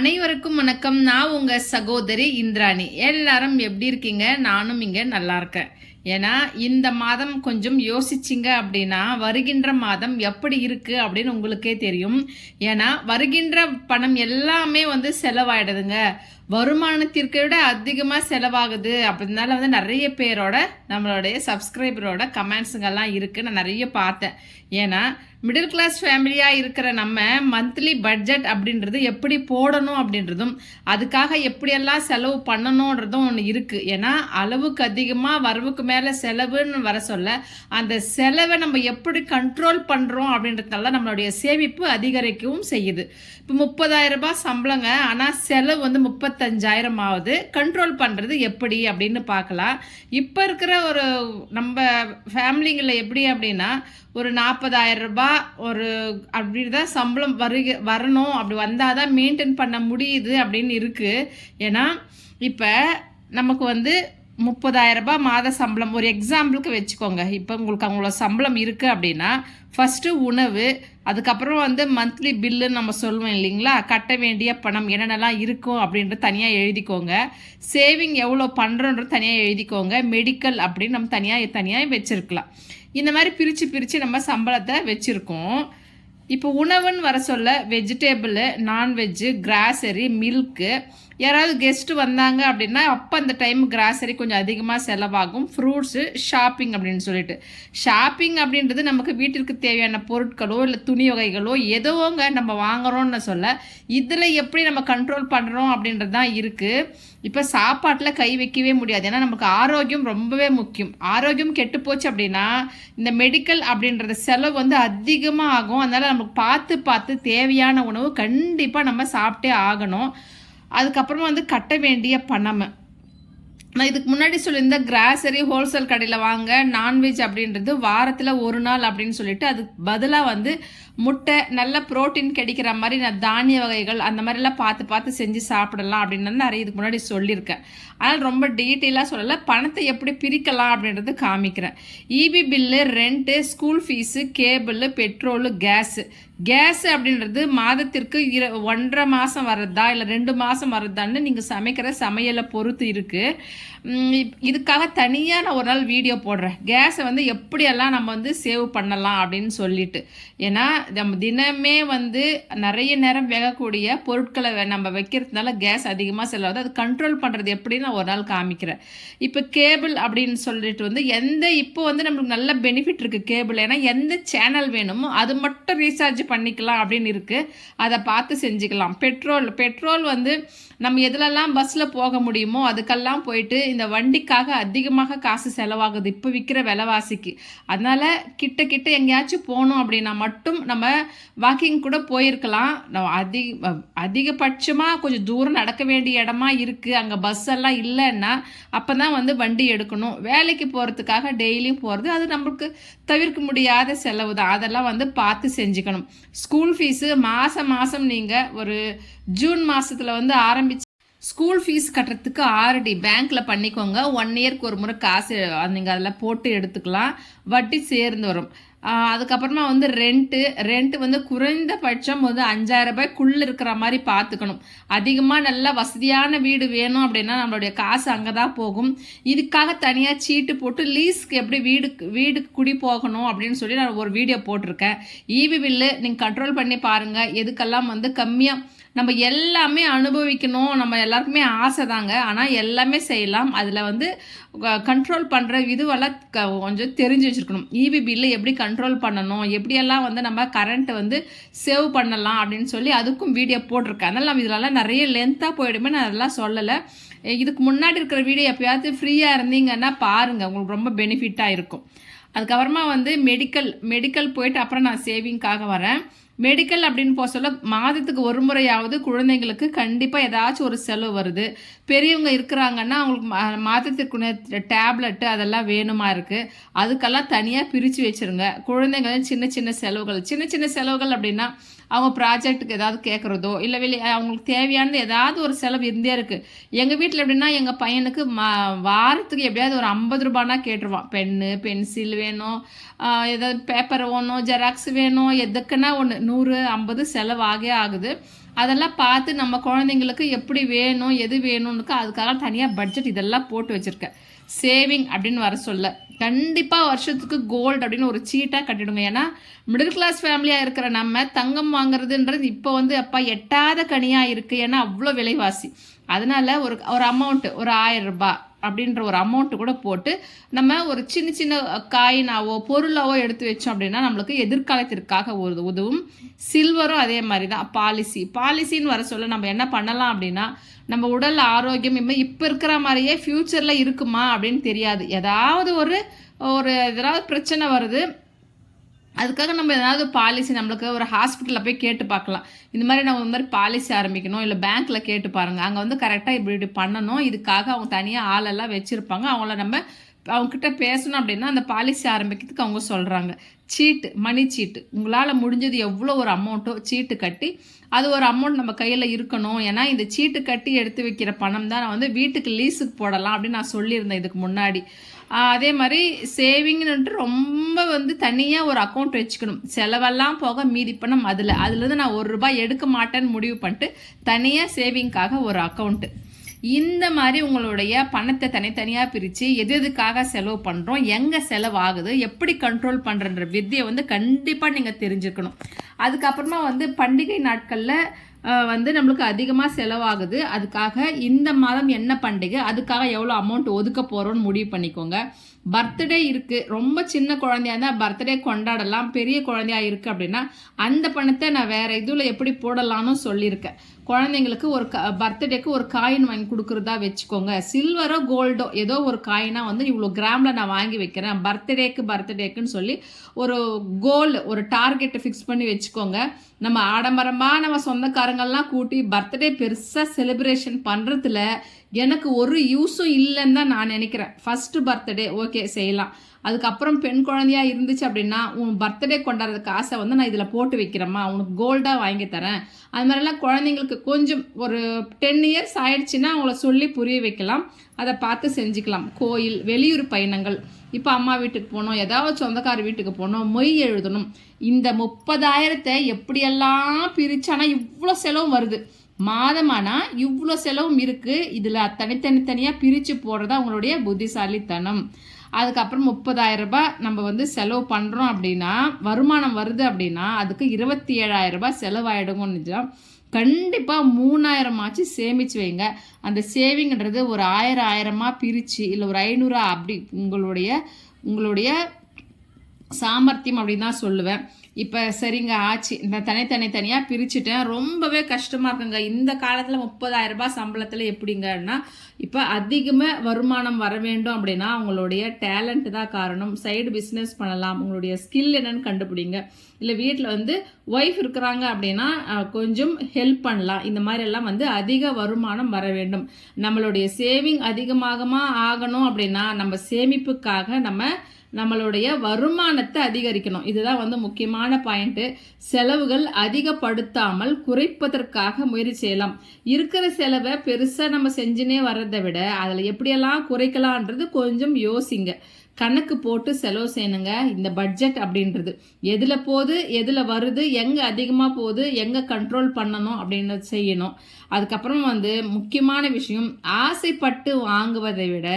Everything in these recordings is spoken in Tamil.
அனைவருக்கும் வணக்கம். நான் உங்கள் சகோதரி இந்திராணி. எல்லாரும் எப்படி இருக்கீங்க? நானும் இங்கே நல்லா இருக்கேன். ஏன்னா இந்த மாதம் கொஞ்சம் யோசிச்சிங்க அப்படின்னா வருகின்ற மாதம் எப்படி இருக்குது அப்படின்னு உங்களுக்கே தெரியும். ஏன்னா வருகின்ற பணம் எல்லாமே வந்து செலவாயிடுதுங்க. வருமானத்திற்கு விட அதிகமாக செலவாகுது அப்படினால வந்து நிறைய பேரோட நம்மளுடைய சப்ஸ்கிரைபரோட கமெண்ட்ஸுங்கெல்லாம் இருக்குது நான் நிறைய பார்த்தேன். ஏன்னா மிடில் கிளாஸ் ஃபேமிலியாக இருக்கிற நம்ம மந்த்லி பட்ஜெட் அப்படின்றது எப்படி போடணும் அப்படின்றதும் அதுக்காக எப்படியெல்லாம் செலவு பண்ணணுன்றதும் ஒன்று இருக்குது ஏன்னா அளவுக்கு அதிகமாக வரவுக்கு மேலே செலவுன்னு வர சொல்ல அந்த செலவை நம்ம எப்படி கண்ட்ரோல் பண்ணுறோம் அப்படின்றதுனால நம்மளுடைய சேமிப்பு அதிகரிக்கவும் செய்யுது. இப்போ முப்பதாயிரம் ரூபாய் சம்பளங்க ஆனால் செலவு வந்து முப்பத்தஞ்சாயிரம் ஆகுது. கண்ட்ரோல் பண்ணுறது எப்படி அப்படின்னு பார்க்கலாம். இப்போ இருக்கிற ஒரு நம்ம ஃபேமிலிங்களில் எப்படி அப்படின்னா ஒரு நாற்பதாயிரம் ரூபாய் ஒரு அப்படி தான் சம்பளம் வருக வரணும். அப்படி வந்தால் தான் மெயின்டைன் பண்ண முடியுது அப்படின்னு இருக்குது ஏன்னா இப்போ நமக்கு வந்து முப்பதாயிரம் ரூபாய் மாத சம்பளம். ஒரு எக்ஸாம்பிளுக்கு வச்சுக்கோங்க. இப்போ உங்களுக்கு அவங்களோட சம்பளம் இருக்குது அப்படின்னா ஃபஸ்ட்டு உணவு அதுக்கப்புறம் வந்து மந்த்லி பில்லுன்னு நம்ம சொல்லுவோம் இல்லைங்களா? கட்ட வேண்டிய பணம் என்னென்னலாம் இருக்கும் அப்படின்றது தனியாக எழுதிக்கோங்க. சேவிங் எவ்வளோ பண்ணுறோன்றது தனியாக எழுதிக்கோங்க. மெடிக்கல் அப்படின்னு நம்ம தனியாக தனியாக வச்சுருக்கலாம். இந்த மாதிரி பிரித்து பிரித்து நம்ம சம்பளத்தை வச்சுருக்கோம். இப்போ உணவுன்னு வர சொல்ல vegetable non veg grocery milk யாராவது கெஸ்ட்டு வந்தாங்க அப்படின்னா அப்போ அந்த டைம் கிராசரி கொஞ்சம் அதிகமாக செலவாகும். ஃப்ரூட்ஸு ஷாப்பிங் அப்படின்னு சொல்லிட்டு. ஷாப்பிங் அப்படின்றது நமக்கு வீட்டிற்கு தேவையான பொருட்களோ இல்லை துணி வகைகளோ எதோங்க நம்ம வாங்குகிறோம்னு சொல்ல இதில் எப்படி நம்ம கண்ட்ரோல் பண்ணுறோம் அப்படின்றது தான் இருக்குது இப்போ சாப்பாட்டில் கை வைக்கவே முடியாது. ஏன்னா நமக்கு ஆரோக்கியம் ரொம்பவே முக்கியம். ஆரோக்கியம் கெட்டு போச்சு அப்படின்னா இந்த மெடிக்கல் அப்படின்றது செலவு வந்து அதிகமாக ஆகும். அதனால் நமக்கு பார்த்து பார்த்து தேவையான உணவு கண்டிப்பாக நம்ம சாப்பிட்டே ஆகணும். அதுக்கப்புறமா வந்து கட்ட வேண்டிய பணம். நான் இதுக்கு முன்னாடி சொல்லியிருந்த கிராசரி ஹோல்சேல் கடையில் வாங்க நான்வெஜ் அப்படின்றது வாரத்தில் ஒரு நாள் அப்படின்னு சொல்லிட்டு அதுக்கு பதிலாக வந்து முட்டை நல்ல ப்ரோட்டீன் கிடைக்கிற மாதிரி நான் தானிய வகைகள் அந்த மாதிரிலாம் பார்த்து பார்த்து செஞ்சு சாப்பிடலாம் அப்படின்னு நிறைய இதுக்கு முன்னாடி சொல்லியிருக்கேன். அதனால் ரொம்ப டீட்டெயிலாக சொல்லலை. பணத்தை எப்படி பிரிக்கலாம் அப்படின்றது காமிக்கிறேன். EB bill rent school fees cable petrol gas gas அப்படின்றது மாதத்திற்கு இர ஒன்றரை மாதம் வர்றதா இல்லை ரெண்டு மாதம் வர்றதான்னு நீங்கள் சமைக்கிற சமையலை பொறுத்து இருக்குது இதுக்காக தனியாக நான் ஒரு நாள் வீடியோ போடுறேன். கேஸை வந்து எப்படியெல்லாம் நம்ம வந்து சேவ் பண்ணலாம் அப்படின்னு சொல்லிட்டு. ஏன்னா நம்ம தினமே வந்து நிறைய நேரம் வேகக்கூடிய பொருட்களை நம்ம வைக்கிறதுனால கேஸ் அதிகமாக செலவாகுது. அது கண்ட்ரோல் பண்ணுறது எப்படின்னு நான் ஒரு நாள் காமிக்கிறேன். இப்போ கேபிள் அப்படின்னு சொல்லிட்டு வந்து எந்த இப்போ வந்து நம்மளுக்கு நல்ல பெனிஃபிட் இருக்குது கேபிள் ஏன்னா எந்த சேனல் வேணுமோ அது மட்டும் ரீசார்ஜ் பண்ணிக்கலாம் அப்படின்னு இருக்குது அதை பார்த்து செஞ்சுக்கலாம். பெட்ரோல் பெட்ரோல் வந்து நம்ம எதுலெல்லாம் பஸ்ஸில் போக முடியுமோ அதுக்கெல்லாம் போயிட்டு இந்த வண்டிக்காக அதிகமாக காசு செலவாகுது. இப்போ விற்கிற விலைவாசிக்கு. அதனால் கிட்ட கிட்ட எங்கேயாச்சும் போகணும் அப்படின்னா மட்டும் நம்ம வாக்கிங் கூட போயிருக்கலாம். நம்ம அதிக அதிகபட்சமாக கொஞ்சம் தூரம் நடக்க வேண்டிய இடமா இருக்குது அங்கே பஸ் எல்லாம் இல்லைன்னா அப்போ தான் வந்து வண்டி எடுக்கணும். வேலைக்கு போகிறதுக்காக டெய்லியும் போகிறது அது நம்மளுக்கு தவிர்க்க முடியாத செலவு தான் அதெல்லாம் வந்து பார்த்து செஞ்சுக்கணும். ஸ்கூல் ஃபீஸு மாதம் மாதம் நீங்கள் ஒரு ஜூன் மாதத்தில் வந்து ஆரம்பிச்சு ஸ்கூல் ஃபீஸ் கட்டுறதுக்கு ஆர்டி பேங்க்கில் பண்ணிக்கோங்க. ஒன் இயர்க்கு ஒரு முறை காசு நீங்கள் அதில் போட்டு எடுத்துக்கலாம். வட்டி சேர்ந்து வரும். அதுக்கப்புறமா வந்து ரெண்ட்டு ரெண்ட்டு வந்து குறைந்தபட்சம் வந்து அஞ்சாயிரம் ரூபாய்க்குள்ளே இருக்கிற மாதிரி பார்த்துக்கணும். அதிகமாக நல்ல வசதியான வீடு வேணும் அப்படின்னா நம்மளுடைய காசு அங்கே தான் போகும். இதுக்காக தனியாக சீட்டு போட்டு லீஸ்க்கு எப்படி வீடு வீடுக்கு குடி போகணும் அப்படின்னு சொல்லி நான் ஒரு வீடியோ போட்டிருக்கேன். ஈவி பில்லு நீங்கள் கண்ட்ரோல் பண்ணி பாருங்கள் எதுக்கெல்லாம் வந்து கம்மியாக நம்ம எல்லாமே அனுபவிக்கணும். நம்ம எல்லாருக்குமே ஆசை தாங்க. ஆனால் எல்லாமே செய்யலாம். அதில் வந்து கண்ட்ரோல் பண்ணுற இதுவெல்லாம் கொஞ்சம் தெரிஞ்சு வச்சுருக்கணும். இபி பில்லு எப்படி கண்ட்ரோல் பண்ணணும்? எப்படியெல்லாம் வந்து நம்ம கரண்ட்டை வந்து சேவ் பண்ணலாம் அப்படின்னு சொல்லி அதுக்கும் வீடியோ போட்டிருக்கேன். அதனால் நம்ம இதிலலாம் நிறைய லென்த்தாக போயிடுமே நான் அதெல்லாம் சொல்லலை. இதுக்கு முன்னாடி இருக்கிற வீடியோ எப்போயாவது ஃப்ரீயாக இருந்தீங்கன்னா பாருங்கள் உங்களுக்கு ரொம்ப பெனிஃபிட்டாக இருக்கும். அதுக்கப்புறமா வந்து மெடிக்கல் மெடிக்கல் போயிட்டு அப்புறம் நான் சேவிங்காக வரேன். மெடிக்கல் அப்படின்னு போக சொல்ல மாதத்துக்கு ஒரு முறையாவது குழந்தைங்களுக்கு கண்டிப்பாக ஏதாச்சும் ஒரு செலவு வருது. பெரியவங்க இருக்கிறாங்கன்னா அவங்களுக்கு மாதத்திற்கு டேப்லெட்டு அதெல்லாம் வேணுமா இருக்குது அதுக்கெல்லாம் தனியாக பிரித்து வச்சுருங்க. குழந்தைங்க சின்ன சின்ன செலவுகள். சின்ன சின்ன செலவுகள் அப்படின்னா அவங்க ப்ராஜெக்ட்டுக்கு ஏதாவது கேட்குறதோ இல்லை வெளியே அவங்களுக்கு தேவையானது ஏதாவது ஒரு செலவு இருந்தே இருக்குது எங்கள் வீட்டில் எப்படின்னா எங்கள் பையனுக்கு மா வாரத்துக்கு எப்படியாவது ஒரு ஐம்பது ரூபானா கேட்டுருவான். பென்னு பென்சில் வேணும் ஏதாவது பேப்பர் வேணும் ஜெராக்ஸ் வேணும் எதுக்குன்னா ஒன்று நூறு ஐம்பது செலவாகவே ஆகுது. அதெல்லாம் பார்த்து நம்ம குழந்தைங்களுக்கு எப்படி வேணும் எது வேணும்னுக்கு அதுக்காக தனியாக பட்ஜெட் இதெல்லாம் போட்டு வச்சுருக்கேன். சேவிங் அப்படின்னு வர சொல்ல. கண்டிப்பாக வருஷத்துக்கு கோல்டு அப்படின்னு ஒரு சீட்டாக கட்டிடுங்க ஏன்னா மிடில் கிளாஸ் ஃபேமிலியாக இருக்கிற நம்ம தங்கம் வாங்குறதுன்றது இப்போ வந்து அப்பா எட்டாத கனியாக இருக்குது ஏன்னா அவ்வளோ விலைவாசி. அதனால ஒரு ஒரு அமௌண்ட்டு ஒரு ஆயிரம் ரூபாய். அப்படின்ற ஒரு அமௌண்ட்டு கூட போட்டு நம்ம ஒரு சின்ன சின்ன காயினாவோ பொருளாவோ எடுத்து வச்சோம் அப்படின்னா நம்மளுக்கு எதிர்காலத்திற்காக ஒரு உதவும். சில்வரும் அதே மாதிரி தான் பாலிசி பாலிசின்னு வர சொல்ல நம்ம என்ன பண்ணலாம் அப்படின்னா நம்ம உடல் ஆரோக்கியம் இப்போ இருக்கிற மாதிரியே ஃப்யூச்சரில் இருக்குமா அப்படின்னு தெரியாது. ஏதாவது ஒரு ஒரு ஏதாவது பிரச்சனை வருது அதுக்காக நம்ம ஏதாவது பாலிசி நம்மளுக்கு ஒரு ஹாஸ்பிட்டலில் போய் கேட்டு பார்க்கலாம். இந்த மாதிரி நம்ம இந்த மாதிரி பாலிசி ஆரம்பிக்கணும். இல்லை பேங்க்கில் கேட்டு பாருங்கள் அங்கே வந்து கரெக்டாக இப்படி இப்படி பண்ணணும். இதுக்காக அவங்க தனியாக ஆளெல்லாம் வச்சுருப்பாங்க. அவங்கள நம்ம அவங்கக்கிட்ட பேசணும் அப்படின்னா அந்த பாலிசி ஆரம்பிக்கிறதுக்கு அவங்க சொல்கிறாங்க சீட்டு மணி சீட்டு. உங்களால் முடிஞ்சது எவ்வளோ ஒரு அமௌண்ட்டோ சீட்டு கட்டி அது ஒரு அமௌண்ட் நம்ம கையில் இருக்கணும். ஏன்னா இந்த சீட்டு கட்டி எடுத்து வைக்கிற பணம் தான் நான் வந்து வீட்டுக்கு லீஸுக்கு போடலாம் அப்படின்னு நான் சொல்லியிருந்தேன் இதுக்கு முன்னாடி. அதே மாதிரி சேவிங்னுட்டு ரொம்ப வந்து தனியாக ஒரு அக்கௌண்ட் வச்சுக்கணும். செலவெல்லாம் போக மீதி பணம் அதில். அதுலேருந்து நான் ஒரு ரூபாய் எடுக்க மாட்டேன்னு முடிவு பண்ணிட்டு தனியாக சேவிங்க்காக ஒரு அக்கௌண்ட்டு இந்த மாதிரி உங்களுடைய பணத்தை தனித்தனியாக பிரித்து எது எதுக்காக செலவு பண்ணுறோம் எங்கே செலவாகுது எப்படி கண்ட்ரோல் பண்ணுறன்ற வித்தியை வந்து கண்டிப்பாக நீங்கள் தெரிஞ்சுக்கணும். அதுக்கப்புறமா வந்து பண்டிகை நாட்களில் வந்து நம்மளுக்கு அதிகமாக செலவாகுது. அதுக்காக இந்த மாதம் என்ன பண்டிகை அதுக்காக எவ்வளோ அமௌண்ட் ஒதுக்க போகிறோன்னு முடிவு பண்ணிக்கோங்க. பர்த்டே இருக்குது ரொம்ப சின்ன குழந்தையா இருந்தால் பர்த்டே கொண்டாடலாம். பெரிய குழந்தையா இருக்குது அப்படின்னா அந்த பணத்தை நான் வேறு இதில் எப்படி போடலாம்னு சொல்லியிருக்கேன். குழந்தைங்களுக்கு ஒரு க பர்த்டேக்கு ஒரு காயின் வாங்கி கொடுக்குறதா வச்சுக்கோங்க. சில்வரோ கோல்டோ ஏதோ ஒரு காயினாக வந்து இவ்வளோ கிராமில் நான் வாங்கி வைக்கிறேன். பர்த்டேக்கு பர்த்டேக்குன்னு சொல்லி ஒரு கோல் ஒரு டார்கெட்டை ஃபிக்ஸ் பண்ணி வச்சுக்கோங்க. நம்ம ஆடம்பரமாக நம்ம சொந்தக்காரங்கள்லாம் கூட்டி பர்த்டே பெருசாக செலிப்ரேஷன் பண்ணுறதுல எனக்கு ஒரு யூஸும் இல்லைன்னு தான் நான் நினைக்கிறேன். ஃபஸ்ட்டு பர்த்டே ஓகே செய்யலாம். அதுக்கப்புறம் பெண் குழந்தையா இருந்துச்சு அப்படின்னா உன் பர்த்டே கொண்டாடுறதுக்கு காசை வந்து நான் இதில் போட்டு வைக்கிறேம்மா. உனக்கு கோல்டாக வாங்கி தரேன். அது மாதிரிலாம் குழந்தைங்களுக்கு கொஞ்சம் ஒரு டென் இயர்ஸ் ஆயிடுச்சுன்னா அவங்கள சொல்லி புரிய வைக்கலாம். அதை பார்த்து செஞ்சுக்கலாம். கோயில் வெளியூர் பயணங்கள். இப்போ அம்மா வீட்டுக்கு போகணும் ஏதாவது சொந்தக்கார வீட்டுக்கு போகணும் மொய் எழுதணும். இந்த முப்பதாயிரத்தை எப்படியெல்லாம் பிரிச்சானா இவ்வளோ செலவும் வருது. மாதமானா இவ்வளோ செலவும் இருக்குது இதில் தனித்தனி தனியாக பிரித்து போடுறது அவங்களுடைய புத்திசாலித்தனம். அதுக்கப்புறம் முப்பதாயிரம் ரூபாய் நம்ம வந்து செலவு பண்ணுறோம் அப்படின்னா வருமானம் வருது அப்படின்னா அதுக்கு இருபத்தி ஏழாயிரம் ரூபாய் செலவாயிடுங்கன்னு கண்டிப்பாக மூணாயிரமாச்சு சேமித்து சேமிச்சு வைங்க. அந்த சேவிங்கிறது ஒரு ஆயிரம் ஆயிரமாக பிரித்து இல்லை ஒரு ஐநூறு அப்படி உங்களுடைய உங்களுடைய சாமர்த்தியம் அப்படின்னு தான் சொல்லுவேன். இப்போ சரிங்க ஆச்சு. நான் தனித்தனி தனியாக பிரிச்சுட்டேன். ரொம்பவே கஷ்டமாக இருக்குங்க. இந்த காலத்தில் முப்பதாயிரம் ரூபாய் சம்பளத்தில் எப்படிங்கன்னா இப்போ அதிகமாக வருமானம் வர வேண்டும் அப்படின்னா அவங்களுடைய டேலண்ட் தான் காரணம். சைடு பிஸ்னஸ் பண்ணலாம். உங்களுடைய ஸ்கில் என்னன்னு கண்டுபிடிங்க. இல்லை வீட்டில் வந்து ஒய்ஃப் இருக்கிறாங்க அப்படின்னா கொஞ்சம் ஹெல்ப் பண்ணலாம். இந்த மாதிரி எல்லாம் வந்து அதிக வருமானம் வர வேண்டும். நம்மளுடைய சேவிங் அதிகமாக ஆகணும் அப்படின்னா நம்ம சேமிப்புக்காக நம்ம நம்மளுடைய வருமானத்தை அதிகரிக்கணும். இதுதான் வந்து முக்கியமான பாயிண்ட்டு செலவுகள் அதிகப்படுத்தாமல் குறைப்பதற்காக முயற்சி செய்யலாம். இருக்கிற செலவை பெருசாக நம்ம செஞ்சுனே வர்றதை விட அதில் எப்படியெல்லாம் குறைக்கலான்றது கொஞ்சம் யோசிங்க. கணக்கு போட்டு செலவு செய்யணுங்க. இந்த பட்ஜெட் அப்படின்றது. எதில் போகுது எதில் வருது எங்கே அதிகமாக போகுது எங்கே கண்ட்ரோல் பண்ணணும் அப்படின்னு செய்யணும். அதுக்கப்புறம் வந்து முக்கியமான விஷயம் ஆசைப்பட்டு வாங்குவதை விட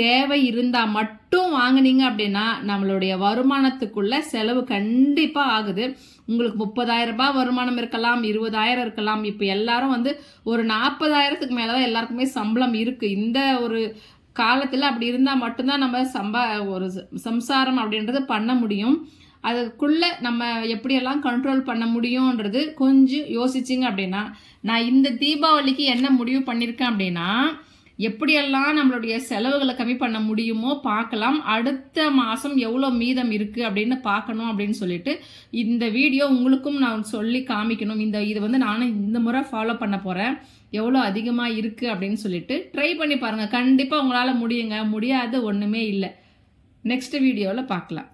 தேவை இருந்தால் மட்டும் வாங்கினீங்க அப்படின்னா நம்மளுடைய வருமானத்துக்குள்ள செலவு கண்டிப்பாக ஆகுது. உங்களுக்கு முப்பதாயிரம் ரூபாய் வருமானம் இருக்கலாம் இருபதாயிரம் இருக்கலாம். இப்போ எல்லாரும் வந்து ஒரு நாற்பதாயிரத்துக்கு மேலே தான் எல்லாருக்குமே சம்பளம் இருக்குது இந்த ஒரு காலத்தில் அப்படி இருந்தால் மட்டும்தான் நம்ம சம்பா ஒரு சம்சாரம் அப்படின்றது பண்ண முடியும். அதுக்குள்ளே நம்ம எப்படியெல்லாம் கண்ட்ரோல் பண்ண முடியுன்றது கொஞ்சம் யோசிச்சிங்க அப்படின்னா நான் இந்த தீபாவளிக்கு என்ன முடிவு பண்ணியிருக்கேன் அப்படின்னா எப்படியெல்லாம் நம்மளுடைய செலவுகளை கம்மி பண்ண முடியுமோ பார்க்கலாம். அடுத்த மாதம் எவ்வளோ மீதம் இருக்குது அப்படின்னு பார்க்கணும் அப்படின்னு சொல்லிட்டு இந்த வீடியோ உங்களுக்கும் நான் சொல்லி காமிக்கணும். இந்த இது வந்து நானும் இந்த முறை ஃபாலோ பண்ண போகிறேன் எவ்வளோ அதிகமாக இருக்குது அப்படின்னு சொல்லிட்டு ட்ரை பண்ணி பாருங்கள் கண்டிப்பாக உங்களால் முடியுங்க. முடியாது ஒன்றுமே இல்லை. நெக்ஸ்ட் வீடியோவில் பார்க்கலாம்.